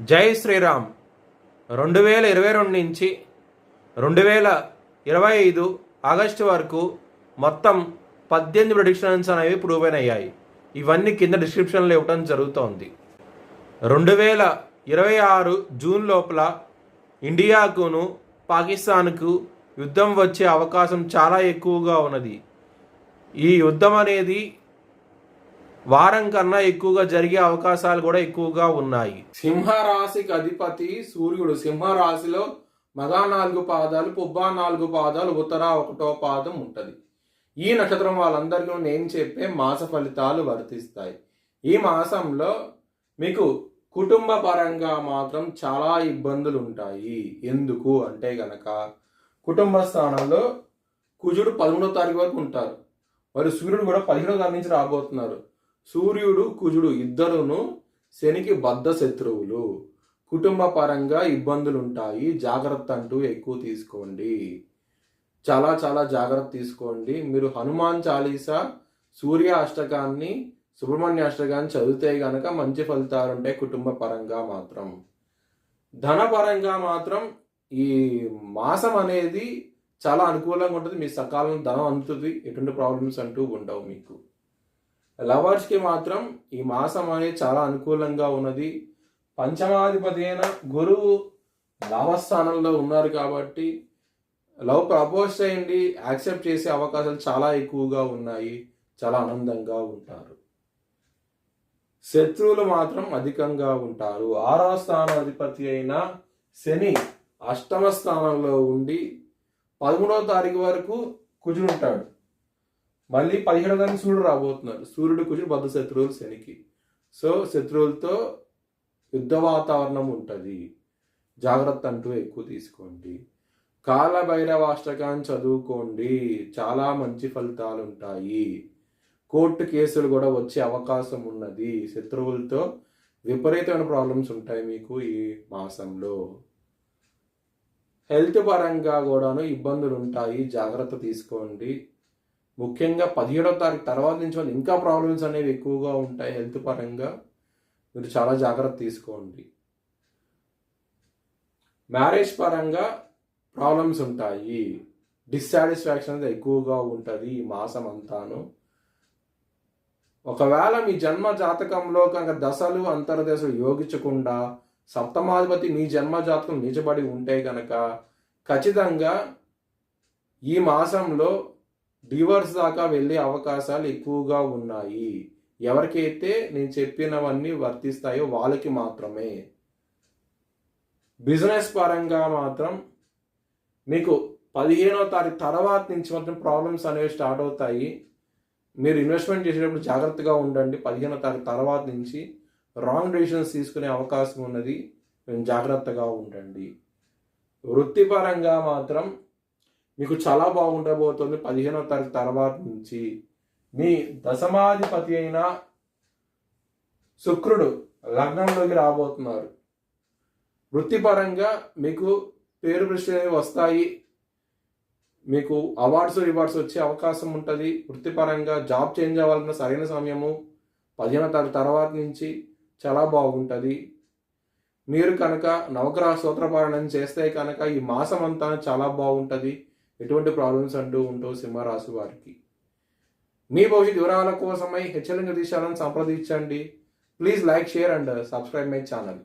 జై శ్రీరామ్. రెండు వేల ఇరవై రెండు నుంచి రెండు వేల ఇరవై ఐదు ఆగస్టు వరకు మొత్తం పద్దెనిమిది ప్రొడిక్షన్స్ అనేవి ప్రూవైన్ అయ్యాయి. ఇవన్నీ కింద డిస్క్రిప్షన్లో ఇవ్వడం జరుగుతోంది. రెండు వేల ఇరవై ఆరు జూన్ లోపల ఇండియాకును పాకిస్తాన్కు యుద్ధం వచ్చే అవకాశం చాలా ఎక్కువగా ఉన్నది. ఈ యుద్ధం అనేది వారం కన్నా ఎక్కువగా జరిగే అవకాశాలు కూడా ఎక్కువగా ఉన్నాయి. సింహరాశికి అధిపతి సూర్యుడు. సింహరాశిలో మగా నాలుగు పాదాలు పుబ్బా నాలుగు పాదాలు ఉత్తర ఒకటో పాదం ఉంటుంది. ఈ నక్షత్రం వాళ్ళందరిలో నేను చెప్పే మాస ఫలితాలు వర్తిస్తాయి. ఈ మాసంలో మీకు కుటుంబ పరంగా మాత్రం చాలా ఇబ్బందులు ఉంటాయి. ఎందుకు అంటే గనక కుటుంబ స్థానంలో కుజుడు పదమూడో తారీఖు వరకు ఉంటారు. మరి సూర్యుడు కూడా పదిహేడో తారీఖు నుంచి రాబోతున్నారు. సూర్యుడు కుజుడు ఇద్దరును శనికి బద్ధ శత్రువులు. కుటుంబ పరంగా ఇబ్బందులు ఉంటాయి జాగ్రత్త అంటూ ఎక్కువ తీసుకోండి. చాలా చాలా జాగ్రత్త తీసుకోండి. మీరు హనుమాన్ చాలీసా? సూర్య అష్టకాన్ని సుబ్రహ్మణ్య అష్టకాన్ని చదివితే గనక మంచి ఫలితాలు ఉంటాయి కుటుంబ పరంగా మాత్రం. ధనపరంగా మాత్రం ఈ మాసం అనేది చాలా అనుకూలంగా ఉంటుంది. మీ సకాలం ధనం అందుతుంది. ఎటువంటి ప్రాబ్లమ్స్ అంటూ ఉండవు మీకు. లవర్స్కి మాత్రం ఈ మాసం అనేది చాలా అనుకూలంగా ఉన్నది. పంచమాధిపతి అయిన గురువు లాభస్థానంలో ఉన్నారు కాబట్టి లవ్ ప్రపోజ్ చేయండి యాక్సెప్ట్ చేసే అవకాశాలు చాలా ఎక్కువగా ఉన్నాయి చాలా ఆనందంగా ఉంటారు. శత్రువులు మాత్రం అధికంగా ఉంటారు. ఆరో స్థానాధిపతి అయిన శని అష్టమ స్థానంలో ఉండి పదమూడవ తారీఖు వరకు కుజుడు మళ్ళీ పదిహేడవ తారీఖు సూర్యుడు రాబోతున్నారు సూర్యుడు కూర్చుని బద్ద శత్రువులు శనికి. సో శత్రువులతో యుద్ధ వాతావరణం ఉంటుంది జాగ్రత్త అంటూ ఎక్కువ తీసుకోండి. కాలభైరవాష్టకాన్ని చదువుకోండి. చాలా మంచి ఫలితాలు ఉంటాయి కోర్టు కేసులు కూడా వచ్చే అవకాశం ఉన్నది శత్రువులతో విపరీతమైన ప్రాబ్లమ్స్ ఉంటాయి మీకు ఈ మాసంలో. హెల్త్ పరంగా కూడాను ఇబ్బందులు ఉంటాయి జాగ్రత్త తీసుకోండి. ముఖ్యంగా పదిహేడవ తారీఖు తర్వాత నుంచి వాళ్ళు ఇంకా ప్రాబ్లమ్స్ అనేవి ఎక్కువగా ఉంటాయి హెల్త్ పరంగా. మీరు చాలా జాగ్రత్త తీసుకోండి. మ్యారేజ్ పరంగా ప్రాబ్లమ్స్ ఉంటాయి. డిస్సాటిస్ఫాక్షన్ అనేది ఎక్కువగా ఉంటుంది ఈ మాసం అంతాను. ఒకవేళ మీ జన్మ జాతకంలో కనుక దశలు అంతర్దశలు యోగించకుండా సప్తమాధిపతి మీ జన్మ జాతకం నిజబడి ఉంటే కనుక ఖచ్చితంగా ఈ మాసంలో డివోర్స్ దాకా వెళ్ళే అవకాశాలు ఎక్కువగా ఉన్నాయి. ఎవరికైతే నేను చెప్పినవన్నీ వర్తిస్తాయో వాళ్ళకి మాత్రమే. బిజినెస్ పరంగా మాత్రం మీకు పదిహేనో తారీఖు తర్వాత నుంచి మాత్రం ప్రాబ్లమ్స్ అనేవి స్టార్ట్ అవుతాయి. మీరు ఇన్వెస్ట్మెంట్ చేసేటప్పుడు జాగ్రత్తగా ఉండండి. పదిహేనో తారీఖు తర్వాత నుంచి రాంగ్ డెసిషన్స్ తీసుకునే అవకాశం ఉన్నది. జాగ్రత్తగా ఉండండి. వృత్తిపరంగా మాత్రం మీకు చాలా బాగుండబోతుంది పదిహేనో తారీఖు తర్వాత నుంచి. మీ దశమాధిపతి అయిన శుక్రుడు లగ్నంలోకి రాబోతున్నారు. వృత్తిపరంగా మీకు పేరు ప్రశ్నలు వస్తాయి. మీకు అవార్డ్స్ రివార్డ్స్ వచ్చే అవకాశం ఉంటుంది. వృత్తిపరంగా జాబ్ చేంజ్ అవ్వాలన్న సరైన సమయము పదిహేనో తారీఖు తర్వాత నుంచి చాలా బాగుంటుంది. మీరు కనుక నవగ్రహ స్తోత్రపారాయణం చేస్తే కనుక ఈ మాసం అంతా చాలా బాగుంటుంది. ఎటువంటి ప్రాబ్లమ్స్ అంటూ ఉండవు సింహరాశి వారికి. మీ భవిష్యత్ వివరాల కోసమై హెచ్చరిక దిశాలను సంప్రదించండి. Please like share and subscribe my channel